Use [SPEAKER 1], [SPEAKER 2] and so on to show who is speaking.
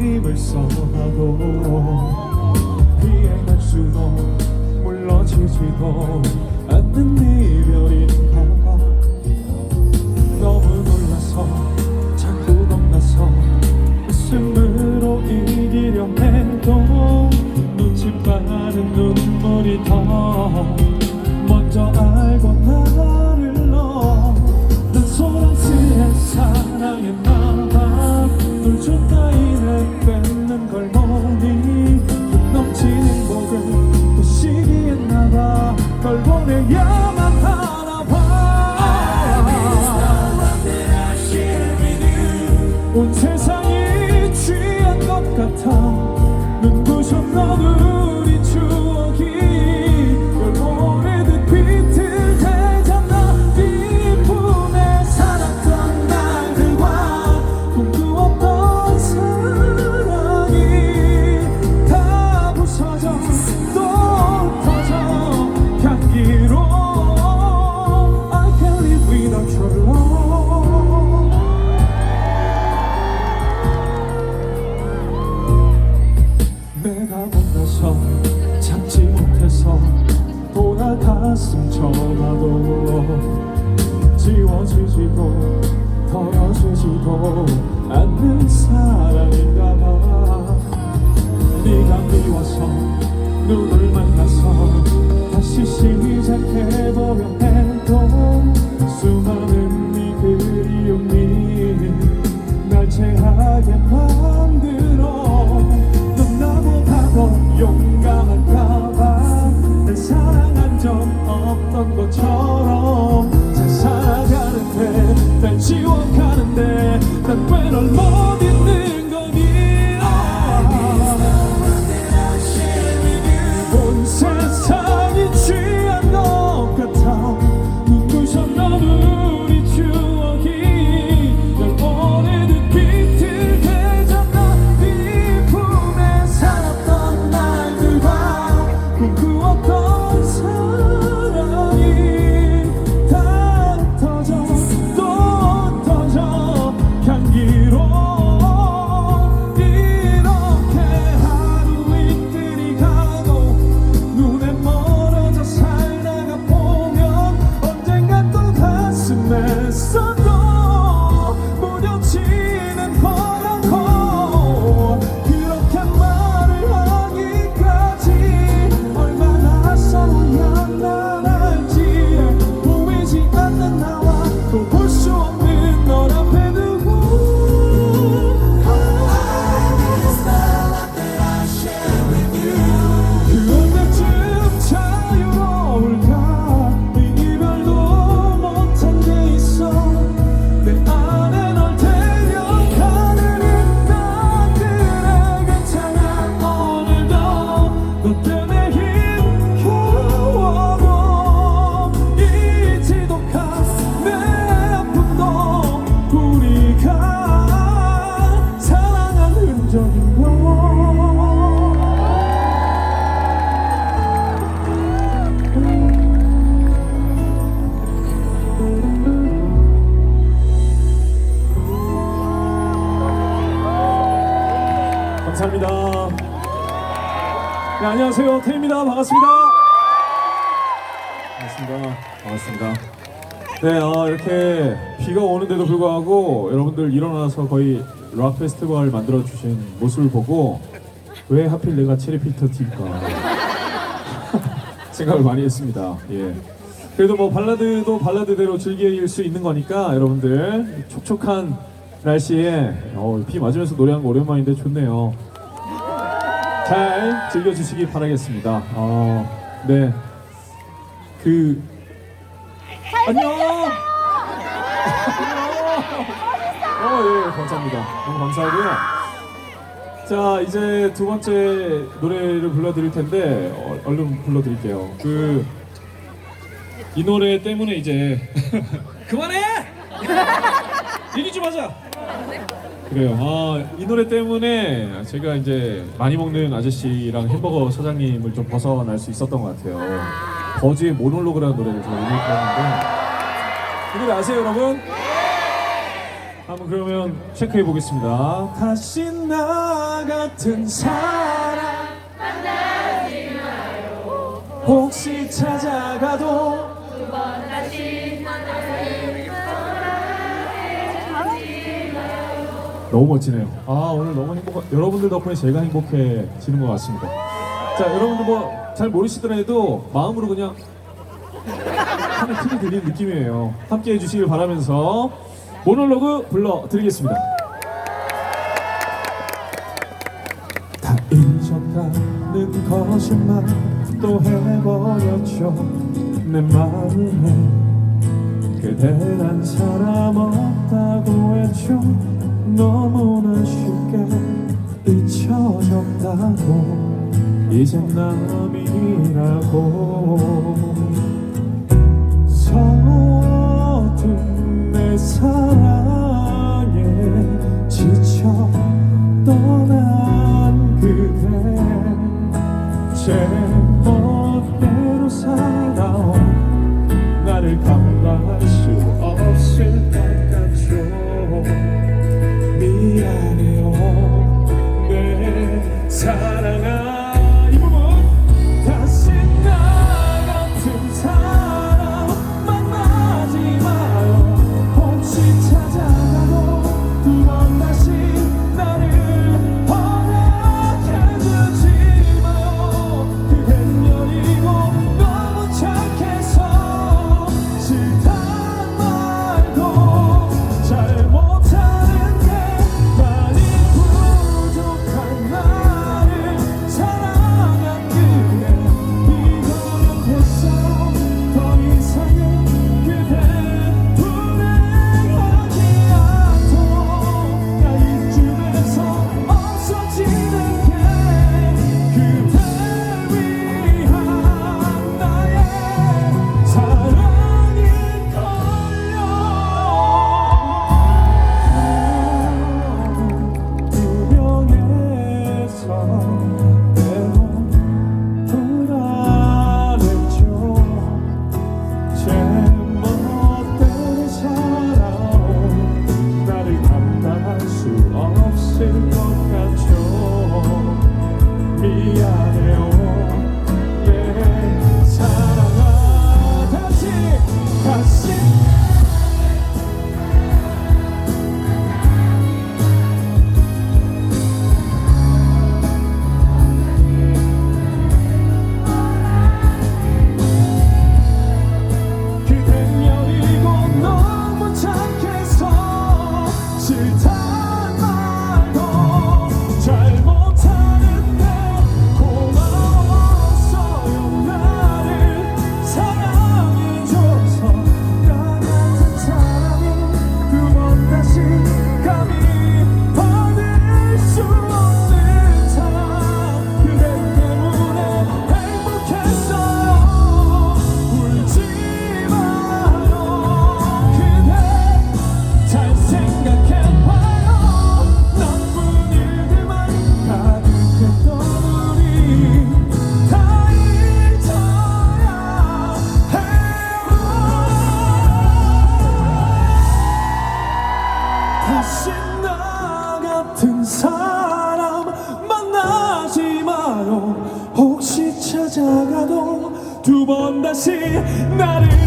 [SPEAKER 1] 힘을 써도 피해갈 수도 물러지지도 않는 이별인가 너무 놀라서 자꾸 겁나서 웃음으로 이기려 해도 눈치 빠른 눈물이 더 먼저 알고 나 온 세상 돌아갔음 전화도 지워지지도 덜어지지도 않는 사랑인가 봐. 네가 미워서 눈을 만나서 다시 시작해보려 해도 수많은 적 없던 것처럼 향기 네, 안녕하세요. 태입니다. 반갑습니다. 반갑습니다. 반갑습니다. 네, 어, 이렇게 비가 오는데도 불구하고 여러분들 일어나서 거의 락 페스티벌 만들어 주신 모습을 보고 왜 하필 내가 체리 필터 팀일까 생각을 많이 했습니다. 예. 그래도 뭐 발라드도 발라드대로 즐길 수 있는 거니까 여러분들 촉촉한 날씨에 어, 비 맞으면서 노래하는 거 오랜만인데 좋네요. 잘 즐겨주시기 바라겠습니다. 어, 네. 그 안녕. 안녕. 어, 예, 감사합니다. 너무 감사하고요. 자, 이제 두 번째 노래를 불러드릴 텐데 어, 얼른 불러드릴게요. 그 이 노래 때문에 이제 그만해. 얘기 좀 하자. 그래요. 아, 이 노래 때문에 제가 이제 많이 먹는 아저씨랑 햄버거 사장님을 좀 벗어날 수 있었던 것 같아요. 버즈의 모놀로그라는 노래를 제가 리메이크 했는데 이 노래 아세요 여러분? 네! 한번 그러면 체크해 보겠습니다. 다시 나 같은 사람 혹시 찾아가도 두번 다시 너무 멋지네요. 아 오늘 너무 행복한 여러분들 덕분에 제가 행복해지는 것 같습니다. 자 여러분들 뭐 잘 모르시더라도 마음으로 그냥 하는 틀이 드리는 느낌이에요. 함께 해주시길 바라면서 모놀로그 불러드리겠습니다. 다 잊어가는 거짓말 또 해버렸죠 내 마음에 그대란 사람 없다고 했죠 너무나 쉽게 잊혀졌다고. 이젠 남이라고. 다시 나를